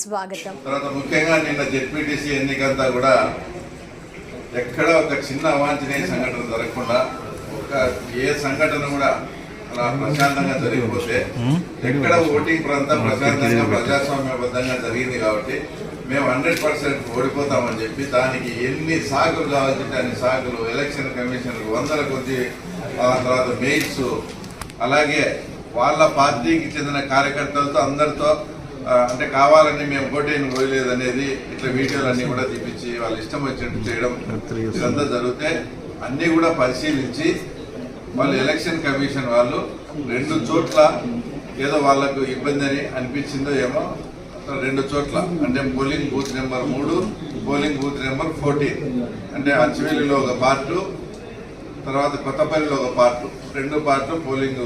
స్వాగతం. తర్వాత ముఖ్యంగా నిన్న జెడ్పీటీసీ ఎన్నికంతా కూడా ఎక్కడ ఒక చిన్న అవాంఛనీయ సంఘటన జరగకుండా ఒక ఏ సంఘటన కూడా అలా ప్రశాంతంగా జరిగిపోతే ఎక్కడ ఓటింగ్ ప్రాంతం ప్రశాంతంగా ప్రజాస్వామ్యబద్ధంగా జరిగింది కాబట్టి మేము హండ్రెడ్ పర్సెంట్ ఓడిపోతామని చెప్పి దానికి ఎన్ని సాకులు కావాల్సింటే అన్ని సాకులు ఎలక్షన్ కమిషన్ వందల కొద్ది తర్వాత మెయిల్స్ అలాగే వాళ్ళ పార్టీకి చెందిన కార్యకర్తలతో అందరితో అంటే కావాలని మేము ఓటేని పోయలేదు అనేది ఇట్లా వీడియోలన్నీ కూడా తీపిచ్చి వాళ్ళ ఇష్టం వచ్చినట్టు చేయడం ఇదంతా జరిగితే అన్నీ కూడా పరిశీలించి వాళ్ళు ఎలక్షన్ కమిషన్ వాళ్ళు రెండు చోట్ల ఏదో వాళ్ళకు ఇబ్బంది అని అనిపించిందో ఏమో రెండు చోట్ల. అంటే పోలింగ్ బూత్ నెంబర్ మూడు పోలింగ్ బూత్ నెంబర్ ఫోర్టీన్. అంటే అచ్చివేలిలో ఒక పార్టు తర్వాత కొత్తపల్లిలో ఒక పార్ట్ రెండు పార్టు పోలింగ్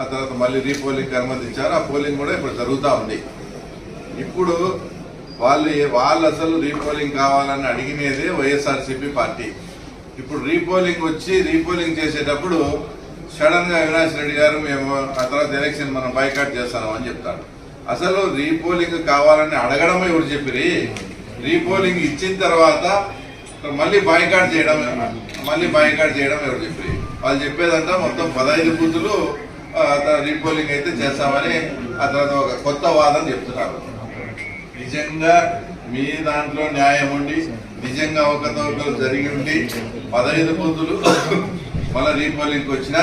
ఆ తర్వాత మళ్ళీ రీపోలింగ్ అనుమతించారు. ఆ పోలింగ్ కూడా ఇప్పుడు జరుగుతూ ఉంది. ఇప్పుడు వాళ్ళు వాళ్ళు అసలు రీపోలింగ్ కావాలని అడిగినదే వైఎస్ఆర్సీపీ పార్టీ. ఇప్పుడు రీపోలింగ్ వచ్చి రీపోలింగ్ చేసేటప్పుడు సడన్గా అవినాష్ రెడ్డి గారు మేము ఆ తర్వాత ఎలక్షన్ మనం బైకాట్ చేస్తాం అని చెప్తాడు అసలు రీపోలింగ్ కావాలని అడగడమే ఎవరు చెప్పిరి? రీపోలింగ్ ఇచ్చిన తర్వాత మళ్ళీ బాయ్కాట్ చేయడం మళ్ళీ బాయ్కాట్ చేయడం ఎవరు చెప్పి వాళ్ళు చెప్పేదంతా మొత్తం పదహైదు బూతులు రీపోలింగ్ అయితే చేస్తామని ఆ తర్వాత ఒక కొత్త వాదన చెప్తున్నారు. నిజంగా మీ దాంట్లో న్యాయం ఉండి నిజంగా అవకతవకలు జరిగి ఉండి పదహైదు బూతులు మళ్ళీ రీపోలింగ్ వచ్చినా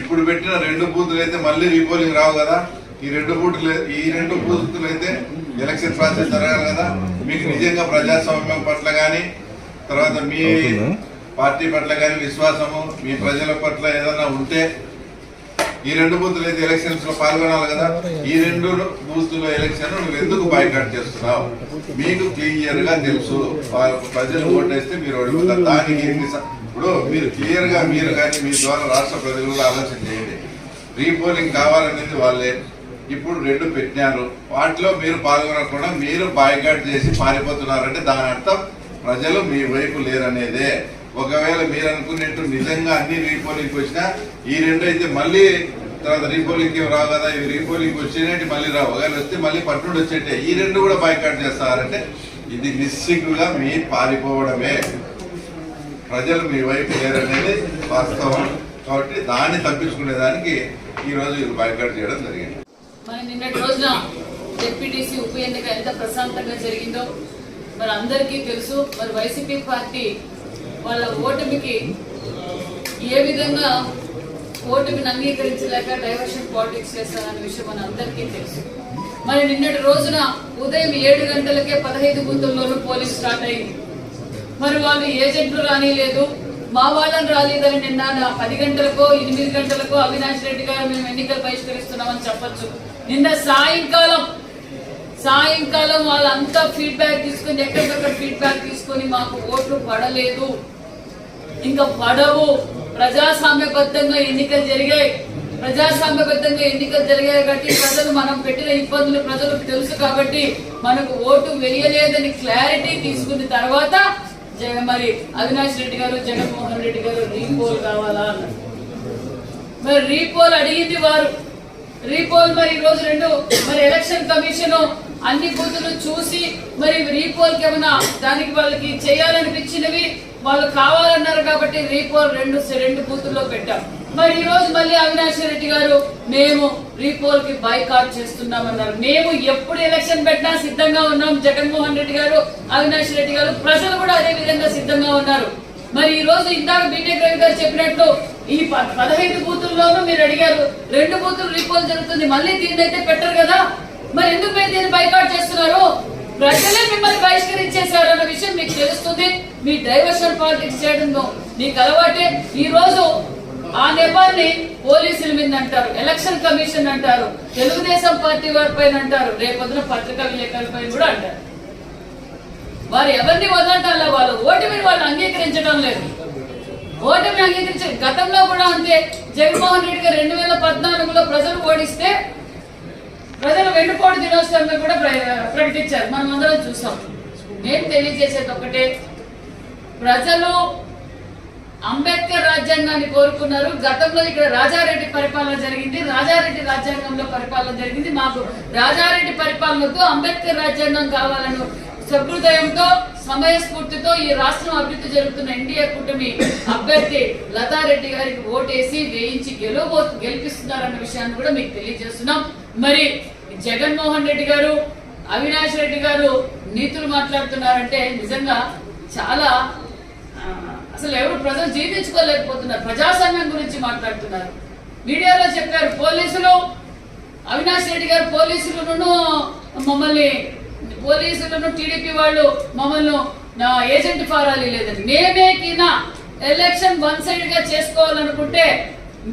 ఇప్పుడు పెట్టిన రెండు బూతులు అయితే మళ్ళీ రీపోలింగ్ రావు కదా. ఈ రెండు బూతులు ఈ రెండు బూతులు అయితే ఎలక్షన్ ప్రాసెస్ జరగాలి కదా. మీకు నిజంగా ప్రజాస్వామ్యం పట్ల కానీ తర్వాత మీ పార్టీ పట్ల కానీ విశ్వాసము మీ ప్రజల పట్ల ఏదైనా ఉంటే ఈ రెండు బూతులు అయితే ఎలక్షన్స్లో పాల్గొనాలి కదా. ఈ రెండు బూతుల ఎలక్షన్ నువ్వు ఎందుకు బాయ్కాట్ చేస్తున్నావు? మీకు క్లియర్గా తెలుసు. వాళ్ళకు ప్రజలు ఓటేస్తే మీరు ఓడిపోతారు దానికి ఇప్పుడు మీరు క్లియర్గా మీరు కానీ మీ ద్వారా రాష్ట్ర ప్రజలు కూడా ఆలోచన చేయండి. రీపోలింగ్ కావాలనేది వాళ్ళే. ఇప్పుడు రెండు పెట్టినారు. వాటిలో మీరు పాల్గొనకుండా మీరు బాయ్కాట్ చేసి పారిపోతున్నారంటే దాని అర్థం ప్రజలు మీ వైపు లేరనేదే. ఒకవేళ మీరు అనుకున్నట్టు నిజంగా అన్ని రీపోలింగ్ వచ్చినా ఈ రెండు అయితే మళ్ళీ తర్వాత రీపోలింగ్కి రావు కదా ఇవి రీపోలింగ్ వచ్చినట్టు మళ్ళీ రావు. ఒకవేళ వస్తే మళ్ళీ పట్టుడు వచ్చేటే. ఈ రెండు కూడా బాయ్కాట్ చేస్తారంటే ఇది నిస్సిగ్గుగా మీ పారిపోవడమే. ప్రజలు మీ వైపు లేరనేది వాస్తవం. కాబట్టి దాన్ని తప్పించుకునే దానికి ఈ ఇది బాయ్కాట్ చేయడం జరిగింది. మరి నిన్నటి రోజున జెడ్పీటీసీ ఉప ఎన్నిక ఎంత ప్రశాంతంగా జరిగిందో మరి అందరికీ తెలుసు మరి వైసీపీ పార్టీ వాళ్ళ ఓటమికి ఏ విధంగా ఓటమిని అంగీకరించలేక డైవర్షన్ పాలిటిక్స్ చేస్తారనే విషయం మన అందరికీ తెలుసు. మరి నిన్నటి రోజున ఉదయం ఏడు గంటలకే పదహైదు బూతుల్లోనూ పోలీస్ స్టార్ట్ అయింది. మరి వాళ్ళు ఏజెంట్లు రానిలేదు. మా వాళ్ళని రాలేదని నిన్న పది గంటలకో ఎనిమిది గంటలకో అవినాష్ రెడ్డి గారు మేము ఎన్నికలు బహిష్కరిస్తున్నామని చెప్పొచ్చు. నిన్న సాయంకాలం సాయంకాలం వాళ్ళంతా ఫీడ్బ్యాక్ తీసుకొని ఎక్కడికక్కడ ఫీడ్బ్యాక్ తీసుకొని మాకు ఓట్లు పడలేదు. ఇంకా పడవు. ప్రజాస్వామ్యబద్ధంగా ఎన్నికలు జరిగాయి. ప్రజాస్వామ్యబద్ధంగా ఎన్నికలు జరిగాయి కాబట్టి ప్రజలు మనం పెట్టిన ఇబ్బందులు ప్రజలకు తెలుసు కాబట్టి మనకు ఓటు వేయలేదని క్లారిటీ తీసుకున్న తర్వాత జగ- మరి అవినాష్ రెడ్డి గారు జగన్మోహన్ రెడ్డి గారు రీపోల్ కావాలా అన్నారు. మరి రీపోల్ అడిగింది వారు. రీపోల్ మరి ఈ రోజు రెండు మరి ఎలక్షన్ కమిషన్ అన్ని బూతులు చూసి మరి రీపోల్ ఏమైనా దానికి వాళ్ళకి చేయాలనిపించినవి వాళ్ళు కావాలన్నారు కాబట్టి రీపోల్ రెండు రెండు బూతుల్లో పెట్టాం. మరి ఈ రోజు మళ్ళీ అవినాష్ రెడ్డి గారు మేము రీపోల్కి బైకాట్ చేస్తున్నామన్నారు. మేము ఎప్పుడు ఎలక్షన్ పెట్టినా సిద్ధంగా ఉన్నాం. జగన్మోహన్ రెడ్డి గారు అవినాష్ రెడ్డి గారు ప్రజలు కూడా అదే విధంగా సిద్ధంగా ఉన్నారు. మరి ఈ రోజు ఇందాక బీటెక్ రవి గారు చెప్పినట్టు ఈ ప- పదహైదు బూతుల్లోనూ మీరు అడిగారు రెండు బూతులు రీపోల్ జరుగుతుంది మళ్ళీ దీన్ని అయితే పెట్టరు కదా. మరి ఎందుకు మీరు దీన్ని బైకాట్ చేస్తున్నారు? ప్రజలే మిమ్మల్ని బహిష్కరించేశారు అన్న విషయం మీకు తెలుస్తుంది. మీ డైవర్షన్ పాలిటిక్స్ చేయడంలో మీకు అలవాటే. ఈ రోజు ఆ నెపాన్ని పోలీసుల మీద అంటారు ఎలక్షన్ కమిషన్ అంటారు తెలుగుదేశం పార్టీ వారి పైన అంటారు. రేపొద్దున పత్రికా విలేకరుల పైన కూడా అంటారు. వారు ఎవరిని వదలటంలో వాళ్ళు? ఓటమిని వాళ్ళు అంగీకరించడం లేదు. ఓటమిని అంగీకరించ గతంలో కూడా అంతే. జగన్మోహన్ రెడ్డి గారు రెండు వేల పద్నాలుగులో ప్రజలు ఓడిస్తే ప్రజలు వెన్నుపోటు దినోత్సవంగా కూడా ప్ర- ప్రకటించారు. మనం అందరం చూసాం. నేను తెలియజేసేది ఒకటే ప్రజలు అంబేద్కర్ రాజ్యాంగాన్ని కోరుకున్నారు. గతంలో ఇక్కడ రాజారెడ్డి పరిపాలన జరిగింది. రాజారెడ్డి రాజ్యాంగంలో పరిపాలన జరిగింది. మాకు రాజారెడ్డి పరిపాలనతో అంబేద్కర్ రాజ్యాంగం కావాలను సహృదయంతో సమయస్ఫూర్తితో ఈ రాష్ట్రం అభివృద్ధి జరుగుతున్న ఎన్డీఏ కూటమి అభ్యర్థి లతారెడ్డి గారికి ఓటేసి వేయించి గెలవబో గెలిపిస్తున్నారన్న విషయాన్ని కూడా మీకు తెలియజేస్తున్నాం. మరి జగన్మోహన్ రెడ్డి గారు అవినాష్ రెడ్డి గారు నీతులు మాట్లాడుతున్నారంటే నిజంగా చాలా అసలు ఎవరు ప్రజలు జీవించుకోలేకపోతున్నారు. ప్రజాసంఘం గురించి మాట్లాడుతున్నారు. మీడియాలో చెప్పారు పోలీసులు అవినాష్ రెడ్డి గారు పోలీసులను మమ్మల్ని పోలీసులను టీడీపీ వాళ్ళు మమ్మల్ని నా ఏజెంట్ ఫారాలి లేదని మేమేకినా ఎలక్షన్ వన్ సైడ్గా చేసుకోవాలనుకుంటే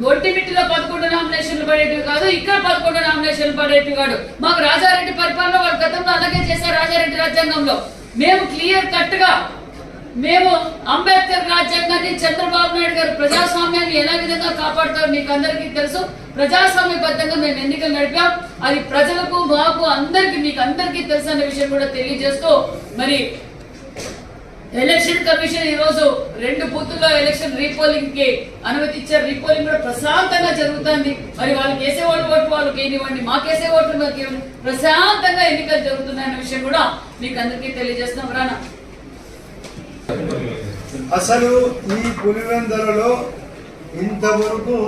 గొట్టిమిట్టిలో పదకొండు నామినేషన్లు పడేటివి కాదు ఇక్కడ పదకొండు నామినేషన్లు పడేటివి కాదు. మాకు రాజారెడ్డి పరిపాలన వాళ్ళు గతంలో అలాగే చేశారు రాజారెడ్డి రాజ్యాంగంలో. మేము క్లియర్ కట్గా మేము అంబేద్కర్ రాజ్యాంగాన్ని చంద్రబాబు నాయుడు గారు ప్రజాస్వామ్యాన్ని ఎలా విధంగా కాపాడుతారో మీకు అందరికీ తెలుసు. ప్రజాస్వామ్యబద్ధంగా మేము ఎన్నికలు నడిపాం. అది ప్రజలకు మాకు అందరికి మీకు అందరికీ తెలుసు అనే విషయం కూడా తెలియజేస్తూ మరి ఎలక్షన్ కమిషన్ ఈ రోజు రెండు బూతుల్లో ఎలక్షన్ రీపోలింగ్కి అనుమతి ఇచ్చారు. రీపోలింగ్ కూడా ప్రశాంతంగా జరుగుతుంది. మరి వాళ్ళకి వేసే ఓటు ఓటు వాళ్ళకి వేయనివ్వండి మాకేసే ఓట్లు మాకు ప్రశాంతంగా ఎన్నికలు జరుగుతున్నాయన్న విషయం కూడా మీకు అందరికీ తెలియజేస్తున్నాం. రానా? అసలు ఈ పులివెందలలో ఇంతవరకు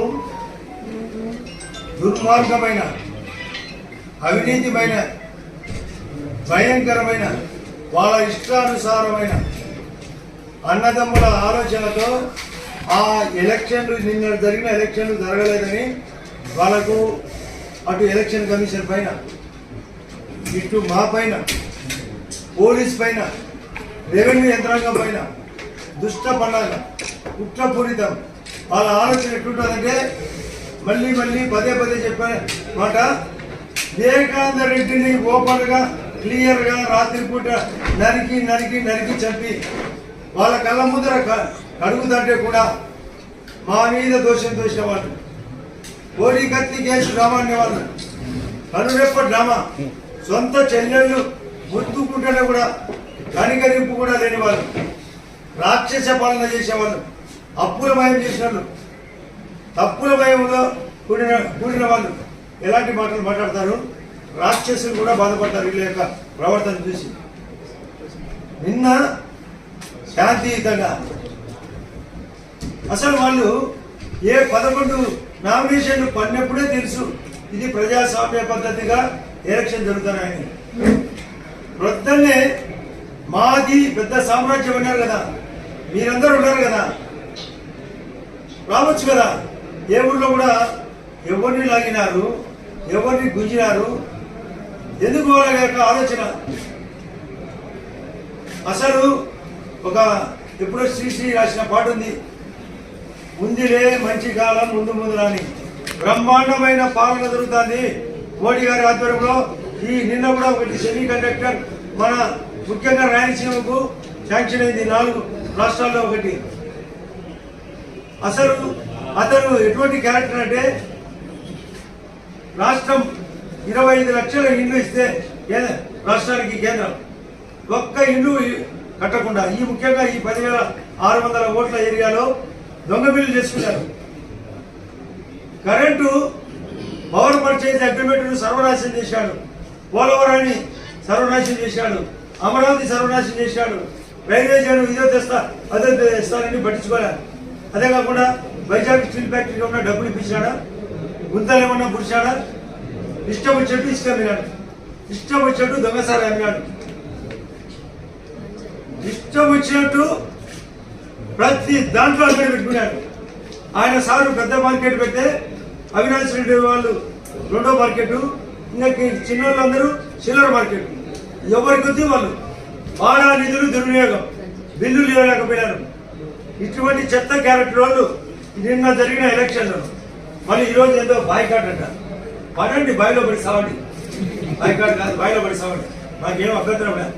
దుర్మార్గమైన అవినీతిమైన భయంకరమైన వాళ్ళ ఇష్టానుసారమైన అన్నదమ్ముల ఆలోచనతో ఆ ఎలక్షన్లు నిన్న జరిగిన ఎలక్షన్లు జరగలేదని వాళ్ళకు అటు ఎలక్షన్ కమిషన్ పైన ఇటు మా పైన పోలీస్ పైన రెవెన్యూ యంత్రాంగం పైన దుష్ట పండాగ కుట్రపూరితం వాళ్ళ ఆలోచన ఎట్లుంటుందంటే మళ్ళీ మళ్ళీ పదే పదే చెప్పే మాట వివేకానంద రెడ్డిని ఓపెన్గా క్లియర్గా రాత్రిపూట నరికి నరికి నరికి చంపి వాళ్ళ కళ్ళ ముందర క- కడుగుతుంటే కూడా మా మీద దోషం దోషిన వాళ్ళు. కోడి కత్తి కేసు డ్రామా అనేవాళ్ళు కనురెప్ప డ్రామా. సొంత చెల్లెళ్ళు ముత్తుకుంటేనే కూడా కనికరింపు కూడా లేని వాళ్ళు. రాక్షస పాలన చేసేవాళ్ళు. అప్పుల భయం చేసిన వాళ్ళు తప్పుల భయంలో కూడిన కూడిన వాళ్ళు. ఎలాంటి మాటలు మాట్లాడతారు? రాక్షసులు కూడా బాధపడతారు. వీళ్ళ యొక్క ప్రవర్తన చూసి. నిన్న శాంతియుతంగా అసలు వాళ్ళు ఏ పదకొండు నామినేషన్లు పడినప్పుడే తెలుసు ఇది ప్రజాస్వామ్య పద్ధతిగా ఎలక్షన్ జరుగుతున్నాయని. ప్రొద్దున్నే మాది పెద్ద సామ్రాజ్యం అన్నారు కదా. మీరందరూ ఉన్నారు కదా. రావచ్చు కదా. ఏ ఊళ్ళో కూడా ఎవరిని లాగినారు ఎవరిని గుంజినారు ఎందుకు వాళ్ళ యొక్క ఆలోచన? అసలు ఒక ఎప్పుడో శ్రీశ్రీ రాసిన పాట ఉంది. ముందులే మంచి కాలం ముందు ముందు రాని. బ్రహ్మాండమైన పాలన జరుగుతుంది. మోడీ గారి ఆధ్వర్యంలో ఈ నిన్న కూడా ఒకటి సెమీ కండక్టర్ మన ముఖ్యంగా రాయలసీమకు శాంక్షన్ అయింది. నాలుగు రాష్ట్రాల్లో ఒకటి. అసలు అతను ఎటువంటి క్యారెక్టర్ అంటే రాష్ట్రం ఇరవై ఐదు లక్షల ఇండ్లు ఇస్తే రాష్ట్రానికి కేంద్రం. ఒక్క ఇండ్లు కట్టకుండా ఈ ముఖ్యంగా ఈ పదివేల ఆరు వందల ఓట్ల ఏరియాలో దొంగ బిల్లు చేసుకున్నారు. కరెంటు పవర్ పర్చేజ్ అగ్రిమెంట్ను సర్వనాశనం చేశాడు. పోలవరాన్ని సర్వనాశనం చేశాడు. అమరావతి సర్వనాశనం చేశాడు. రైల్వేజాను ఇదో తెస్తా అదే తెస్తానని పట్టించుకోలేదు అదే కాకుండా వైజాగ్ స్టీల్ ఫ్యాక్టరీలో ఉన్న డబ్బులు ఇప్పించాడా? గుంతలేమన్నా పుడిచాడా? ఇష్టం వచ్చేట్టు ఇష్టం ఇష్టం వచ్చేట్టు దొంగసారి అమ్మినాడు. ఇష్టం వచ్చినట్టు ప్రతి దాంట్లో అక్కడ పెట్టుకున్నాడు ఆయన సారు పెద్ద మార్కెట్ పెట్టే అవినాష్ రెడ్డి వాళ్ళు రెండో మార్కెట్ ఇంకా చిన్న వాళ్ళందరూ చిల్లర మార్కెట్. ఎవరికి వచ్చి వాళ్ళు. బాగా నిధులు దుర్వినియోగం. బిల్లులు ఇవ్వలేకపోయారు ఇటువంటి చెత్త క్యారెక్టర్ వాళ్ళు నిన్న జరిగిన ఎలక్షన్లో. మళ్ళీ ఈరోజు ఏదో బాయ్కాట్ అంట. పడండి బాయిలో పడి సావండి. బాయ్కాట్ కాదు బాయిలో పడి సావండి. మాకేం అభ్యంతరం లేదు.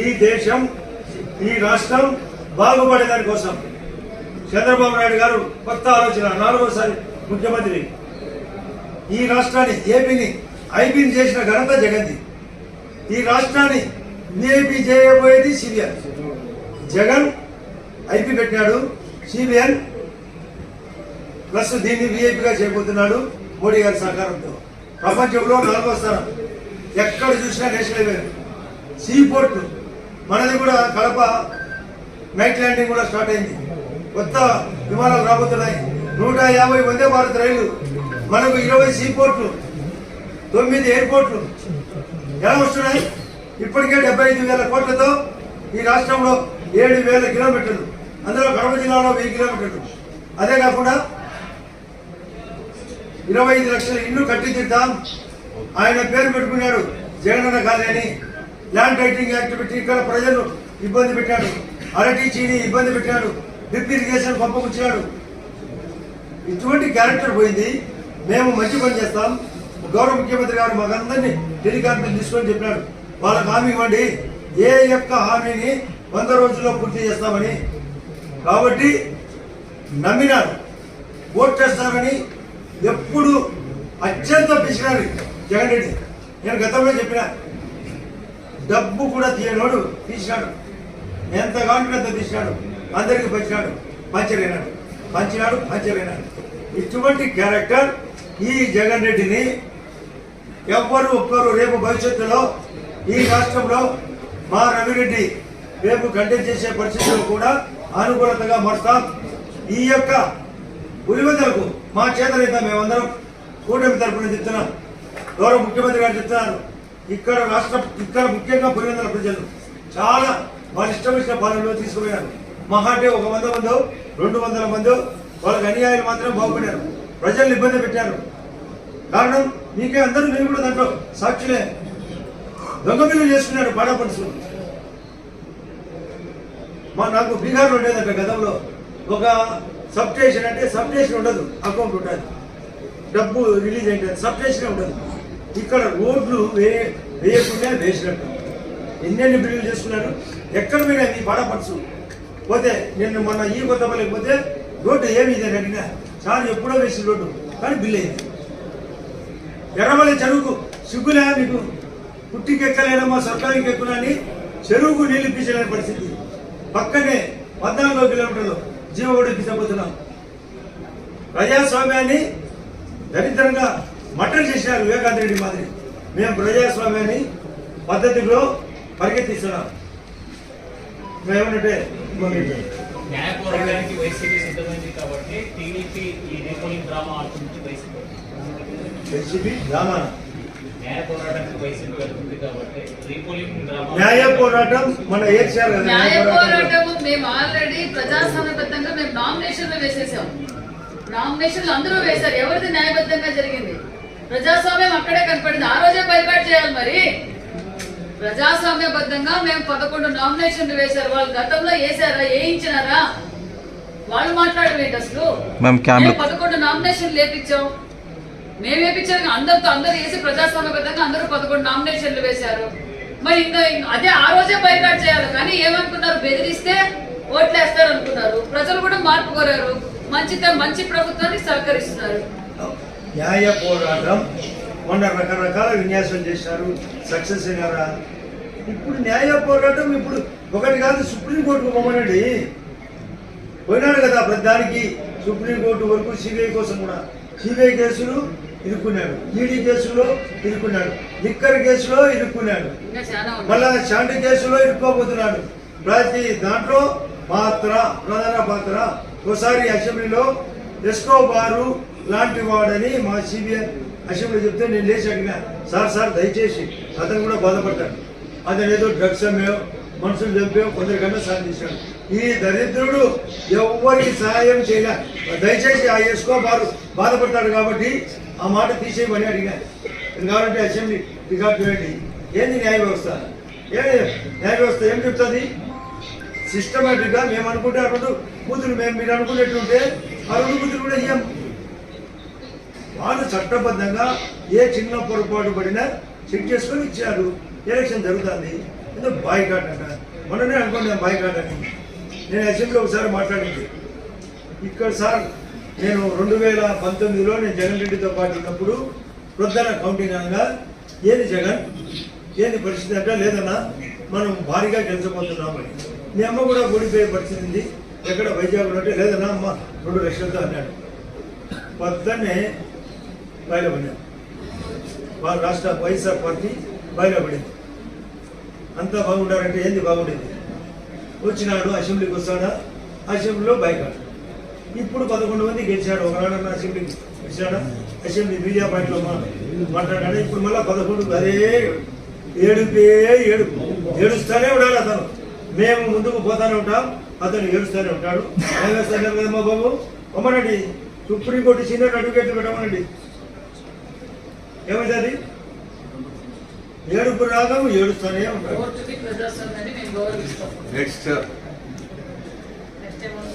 ఈ దేశం ఈ రాష్ట్రం బాగుపడే దాని కోసం చంద్రబాబు నాయుడు గారు కొత్త ఆలోచన నాలుగోసారి ముఖ్యమంత్రి. ఈ రాష్ట్రాన్ని ఏపీని ఐపీని చేసిన ఘనత జగన్ది. ఈ రాష్ట్రాన్ని ఏపీ చేయబోయేది సిబిఎన్ జగన్ ఐపీ పెట్టినాడు సిబిఎన్ ప్లస్ దీన్ని విఐపిగా చేయబోతున్నాడు మోడీ గారి సహకారంతో. ప్రపంచంలో నాలుగో స్థానం. ఎక్కడ చూసినా నేషనల్ హైవే. సీ పోర్టు మనది కూడా కడప నైట్ ల్యాండింగ్ కూడా స్టార్ట్ అయింది. కొత్త విమానాలు రాబోతున్నాయి. నూట యాభై వందే భారత్ రైలు మనకు ఇరవై సీపోర్ట్లు తొమ్మిది ఎయిర్పోర్ట్లు ఎలా వస్తున్నాయి? ఇప్పటికే డెబ్బై ఐదు వేల కోట్లతో ఈ రాష్ట్రంలో ఏడు వేల కిలోమీటర్లు అందులో కడప జిల్లాలో వెయ్యి కిలోమీటర్లు. అదే కాకుండా ఇరవై ఐదు లక్షల ఇల్లు కట్టించుతాం ఆయన పేరు పెట్టుకున్నాడు Jaganna colony land titling activity ఇక్కడ ప్రజలు ఇబ్బంది పెట్టాడు అరటి చీని ఇబ్బంది పెట్టాడు డ్రిప్ ఇరిగేషన్ పంపకొచ్చాడు ఇటువంటి క్యారెక్టర్ పోయింది. మేము మంచి పని చేస్తాం. గౌరవ ముఖ్యమంత్రి గారు మాకందరినీ టెలికాన్ఫరెన్స్ తీసుకొని చెప్పినాడు వాళ్ళకి హామీ ఇవ్వండి. ఏ యొక్క హామీని వంద రోజుల్లో పూర్తి చేస్తామని కాబట్టి నమ్మినారు. ఓట్ చేస్తామని ఎప్పుడు అత్యంత పిసినారు జగన్ రెడ్డి. నేను గతంలో చెప్పినా డబ్బు కూడా తీయనోడు తీసినాడు. ఎంత కావాలంటే అంత తీసినాడు. అందరికి పంచినాడు. పంచలేనాడు. పంచినాడు పంచలేనాడు. ఇటువంటి క్యారెక్టర్ ఈ జగన్ రెడ్డిని ఎవ్వరు ఒక్కరు రేపు భవిష్యత్తులో ఈ రాష్ట్రంలో మా రవిరెడ్డి రేపు కంటెంట్ చేసే పరిస్థితులు కూడా అనుకూలతగా మారుస్తాం. ఈ యొక్క పులివెందులకు మా చేతనైతే మేమందరం కూటమి తరపున చెప్తున్నాం. గౌరవ ముఖ్యమంత్రి గారు చెప్తున్నారు. ఇక్కడ రాష్ట్ర ఇక్కడ ముఖ్యంగా పులివెందుల ప్రజలు చాలా వాళ్ళ ఇష్టం ఇచ్చిన పాలనలో తీసుకుపోయారు. మహా అంటే ఒక వంద మందో రెండు వందల మందో వాళ్ళకి అన్యాయాలు మాత్రం బాగుపడారు ప్రజల్ని ఇబ్బంది పెట్టారు. కారణం మీకే అందరూ మీరు కూడా దాంట్లో సాక్షులే. దొంగ బిల్లు చేసుకున్నాడు పాడపడుచు మా నాకు బీహార్లో ఉండేదంట గతంలో. ఒక సబ్ స్టేషన్ అంటే సబ్ స్టేషన్ ఉండదు అకౌంట్ ఉంటుంది. డబ్బు రిలీజ్ అయింది సబ్ ఉండదు. ఇక్కడ రోడ్లు వే వేయకుండా వేసినట్టు. ఎన్నెన్ని బిల్లులు చేసుకున్నారు? ఎక్కడ పోయినా మీ పాడపడుచు పోతే నేను మొన్న ఈ కొత్త పోతే రోడ్డు ఏమి ఇదే అడిగినా సార్ ఎప్పుడో వేసిన రోడ్డు కానీ బిల్ అయింది. ఎర్రమల్లి చెరువుకు సిగ్గులే నీకు. పుట్టికెక్కలేనమ్మా సర్కారీకి ఎక్కునా అని చెరువుకు నీళ్ళు ఇప్పించలేని పరిస్థితి. పక్కనే పద్నాలుగు కిలోమీటర్లు జీవోడు చంపుతున్నాం ప్రజాస్వామ్యాన్ని దరిద్రంగా మటన్ చేసినారు వివేకానంద రెడ్డి మాదిరి. మేము ప్రజాస్వామ్యాన్ని పద్ధతిలో పరిగెత్తిస్తున్నాం. పోరాటానికి వైసీపీ డ్రామా న్యాయ పోరాటానికి వైసీపీ వెళ్తుంది కాబట్టి రీపోలింగ్ డ్రామా. న్యాయ పోరాటం మన ఏడ్చారు కదా న్యాయ పోరాటం మేము ఆల్రెడీ ప్రజాస్వామ్యబద్ధంగా మేము నామినేషన్లు వేసేసాం. నామినేషన్లు అందరూ వేశారు. ఎవరిది న్యాయబద్ధంగా జరిగింది? ప్రజాస్వామ్యం అక్కడే కనపడింది. ఆ రోజే బైకాట్ చేయాలి మరి. ప్రజాస్వామ్యబద్ధంగా మేము పదకొండు నామినేషన్లు వేశారు. వాళ్ళు గతంలో వేసారా వేయించినారా? వాళ్ళు మాట్లాడవేంటి అసలు? పదకొండు నామినేషన్లు లేపించాం మేము వేపించాం అందరితో అందరూ వేసి ప్రజాస్వామ్యబద్ధంగా అందరూ పదకొండు నామినేషన్లు వేశారు. మరి ఇంకా అదే ఆ రోజే బైకాట్ చేయాలి. కానీ ఏమనుకున్నారు? బెదిరిస్తే ఓట్లేస్తారు అనుకున్నారు ప్రజలు కూడా మార్పు కోరారు. మంచి మంచి ప్రభుత్వానికి సహకరిస్తున్నారు. న్యాయ పోరాటం. మొన్న రకరకాల విన్యాసం చేశారు. సక్సెస్ అయినారా? ఇప్పుడు న్యాయ పోరాటం ఇప్పుడు ఒకటి కాదు సుప్రీంకోర్టుకు పోమనండి పోయినాడు కదా ప్రతిదానికి సుప్రీంకోర్టు వరకు సిబిఐ కోసం కూడా. సిబిఐ కేసులు ఇరుక్కున్నాడు. ఈడీ కేసులో ఇరుక్కున్నాడు. లిక్కర్ కేసులో ఇరుక్కున్నాడు. మళ్ళా శాంతి కేసులో ఇరుక్కోబోతున్నాడు. ప్రతి దాంట్లో పాత్ర ప్రధాన పాత్ర. ఒకసారి అసెంబ్లీలో ఎస్కో బారు లాంటి వాడని మా సిబిఐ అసెంబ్లీ చెప్తే నేను లేచి అడిగినా సార్ సార్ దయచేసి అతను కూడా బాధపడ్డాడు. అతను ఏదో డ్రగ్స్ అమ్మేయో మనుషులు చంపేయో కొందరికన్నా సాధించాడు ఈ దరిద్రుడు ఎవరికి సహాయం చేయలే. దయచేసి ఆ ఎస్కో బారు బాధపడతాడు కాబట్టి ఆ మాట తీసేయమని అడిగా. కావాలంటే అసెంబ్లీ రికార్డ్ చేయండి ఏంది న్యాయ వ్యవస్థ? ఏ న్యాయ వ్యవస్థ ఏం చెప్తుంది? సిస్టమేటిక్గా మేము అనుకుంటే అటు కూతురు మేము మీరు అనుకునేట్టుంటే ఆ రెండు కూతురు కూడా ఇయ్యం. వాళ్ళు చట్టబద్ధంగా ఏ చిన్న పొరపాటు పడినా చెక్ చేసుకొని ఇచ్చారు. ఎలక్షన్ జరుగుతుంది. ఏదో బాయ్కాట్ అంట. మొన్ననే అనుకోండి బాయ్కాట్ అని. నేను అసెంబ్లీ ఒకసారి మాట్లాడింది. ఇక్కడ సార్ నేను రెండు వేల పంతొమ్మిదిలో నేను జగన్ రెడ్డితో పాటు ఉన్నప్పుడు ప్రొద్దున కౌంటింగ్ అనగా ఏది జగన్? ఏది పరిస్థితి అంటే? లేదన్నా మనం భారీగా గెలిచిపోతున్నామని మీ అమ్మ కూడా ఓడిపోయే పరిస్థితి ఉంది. ఎక్కడ వైజాగ్ అంటే లేదన్నా అమ్మ రెండు లక్షలతో అన్నాడు. పొద్దున్నే బయలుపడినాం వాళ్ళ రాష్ట్ర వైఎస్ఆర్ పార్టీ బయలుపడింది అంతా బాగుండారంటే ఏంది బాగుండేది? వచ్చినాడు అసెంబ్లీకి వస్తాడా? అసెంబ్లీలో బైకాడు. ఇప్పుడు పదకొండు మంది గెలిచాడు. ఒకనాడన్న అసెంబ్లీకి గెలిచాడా? అసెంబ్లీ మీడియా పార్టీలో మాట్లాడాడు? ఇప్పుడు మళ్ళీ పదకొండు అదే ఏడుపే ఏడుపు. ఏడుస్తానే ఉండాలి అతను. మేము ముందుకు పోతానే ఉంటాం. అతను ఏడుస్తానే ఉంటాడు. ఏమేస్తానే కదమ్మా బాబు? అమ్మనండి సుప్రీంకోర్టు సీనియర్ అడ్వకేట్లు పెట్టమనండి. ఏమైతుంది ఏడుపు రాగం ఏడుస్తానే ఉంటాడు నెక్స్ట్